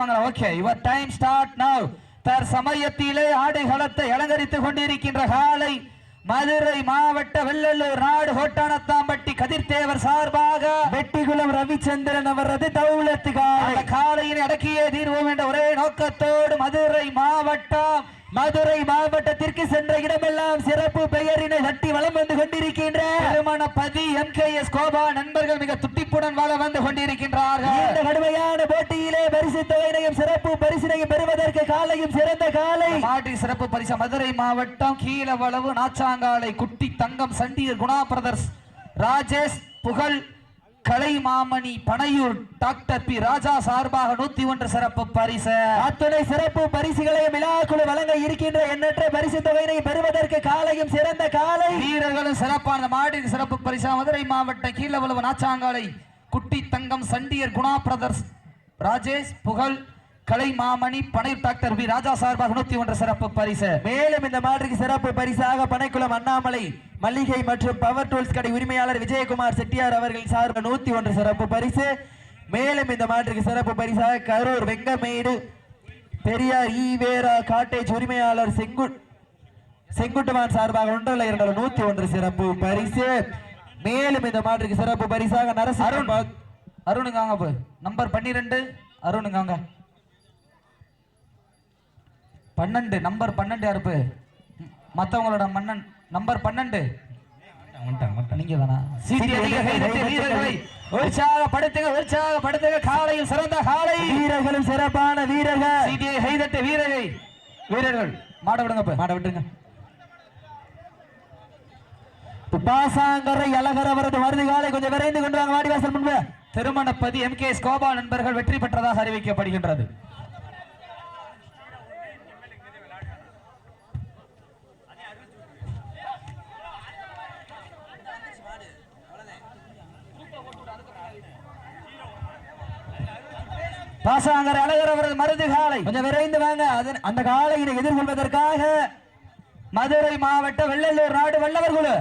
Okay your time start now தர் சமயத்திலே ஆடுகளத்தை அலங்கரித்துக் கொண்டிருக்கின்ற காலை மதுரை மாவட்ட வெள்ளலூர் நாடு கோட்டானத்தாம்பட்டி கதிர்தேவர் சார்பாக வெட்டிகுளம் ரவிச்சந்திரன் அவரது தௌலத்து காலை. அந்த காலையினை அடக்கியே தீர்வோம் என்ற ஒரே நோக்கத்தோடு மதுரை மாவட்டம் மதுரை மாவட்டத்திற்கு சென்ற இடமெல்லாம் சிறப்பு பெயரினை தட்டி வலம் வந்து கொண்டிருக்கின்ற திருமணபதி எம் கே எஸ் கோபா நண்பர்கள் மிக துட்டிப்புடன் வாழ வந்து இந்த கொண்டிருக்கின்றார்கள் கடுமையான போட்டியிலே பரிசு தொகையினையும் சிறப்பு பரிசினையும் பெறுவதற்கு காலையும் சிறந்த காலை. மாட்டி சிறப்பு பரிசு மதுரை மாவட்டம் கீழவளவு நாச்சாங்காலை குட்டி தங்கம் சண்டியர் குணா பிரதர்ஸ் ராஜேஷ் புகழ் கலை மாமணி பனையூர் டாக்டர் பி ராஜா சார்பாக நூத்தி ஒன்று சிறப்பு பரிசு. அத்துணை சிறப்பு பரிசுகளையும் விழாக்குழு வழங்க இருக்கின்ற எண்ணற்ற பரிசு தொகையினை பெறுவதற்கு காலையும் சிறந்த காலை. வீரர்களும் சிறப்பான மாட்டின் சிறப்பு பரிசா மதுரை மாவட்டம் கீழவளவு நாச்சாங்காலை குட்டி தங்கம் சண்டியர் குணா பிரதர்ஸ் ராஜேஷ் புகழ் கலை மாமணி பனை டாக்டர் பி ராஜா சார்பாக நூத்தி ஒன்று சிறப்பு பரிசு. மேலும் இந்த மாற்றுக்கு சிறப்பு பரிசாக பனைக்குளம் அண்ணாமலை மல்லிகை மற்றும் பவர் டூல்ஸ் கடை உரிமையாளர் விஜயகுமார் செட்டியார் அவர்கள் சார்பு நூத்தி ஒன்று சிறப்பு பரிசு. மேலும் இந்த மாற்றுக்கு சிறப்பு பரிசாக கரூர் வெங்கமேடு பெரியார் ஈவேரா காட்டேஜ் உரிமையாளர் செங்குட் செங்குட்டுமான் சார்பாக ஒன்றில் இரண்டு நூத்தி ஒன்று சிறப்பு பரிசு. மேலும் இந்த மாற்றுக்கு சிறப்பு பரிசாக நரசு அருண். அருணுங்க வாங்க போ நம்பர் பன்னிரெண்டு. அருணுங்க பன்னெண்டு. நம்பர் பன்னெண்டு யாருப்பு மற்றவங்களோட மன்னன். நம்பர் பன்னெண்டு. நீங்க தானா சீட்டி உற்சாகப்படுத்துங்க உற்சாகப்படுத்துங்க காலையில் சிறந்த காலை. வீரர்களும் சிறப்பான வீரர்கள். சீட்டியை கைதட்டு வீரர்கள். வீரர்கள். மாட விடுங்க. மாட விட்டுருங்க. பாசாங்கரை அழகர் அவரது வருதுகாலை கொஞ்சம் விரைந்து கொண்டு வாங்க வாடிவாசல் முன்பு. திருமணப்பதி எம். கே. எஸ் கோபால் நண்பர்கள் வெற்றி பெற்றதாக அறிவிக்கப்படுகின்றது. பாசாங்கரை அழகர் அவரது மருது காலை கொஞ்சம் விரைந்து வாங்க. அந்த காலையினை எதிர்கொள்வதற்காக மதுரை மாவட்ட வெள்ளலூர் நாடு வல்லவர் குழு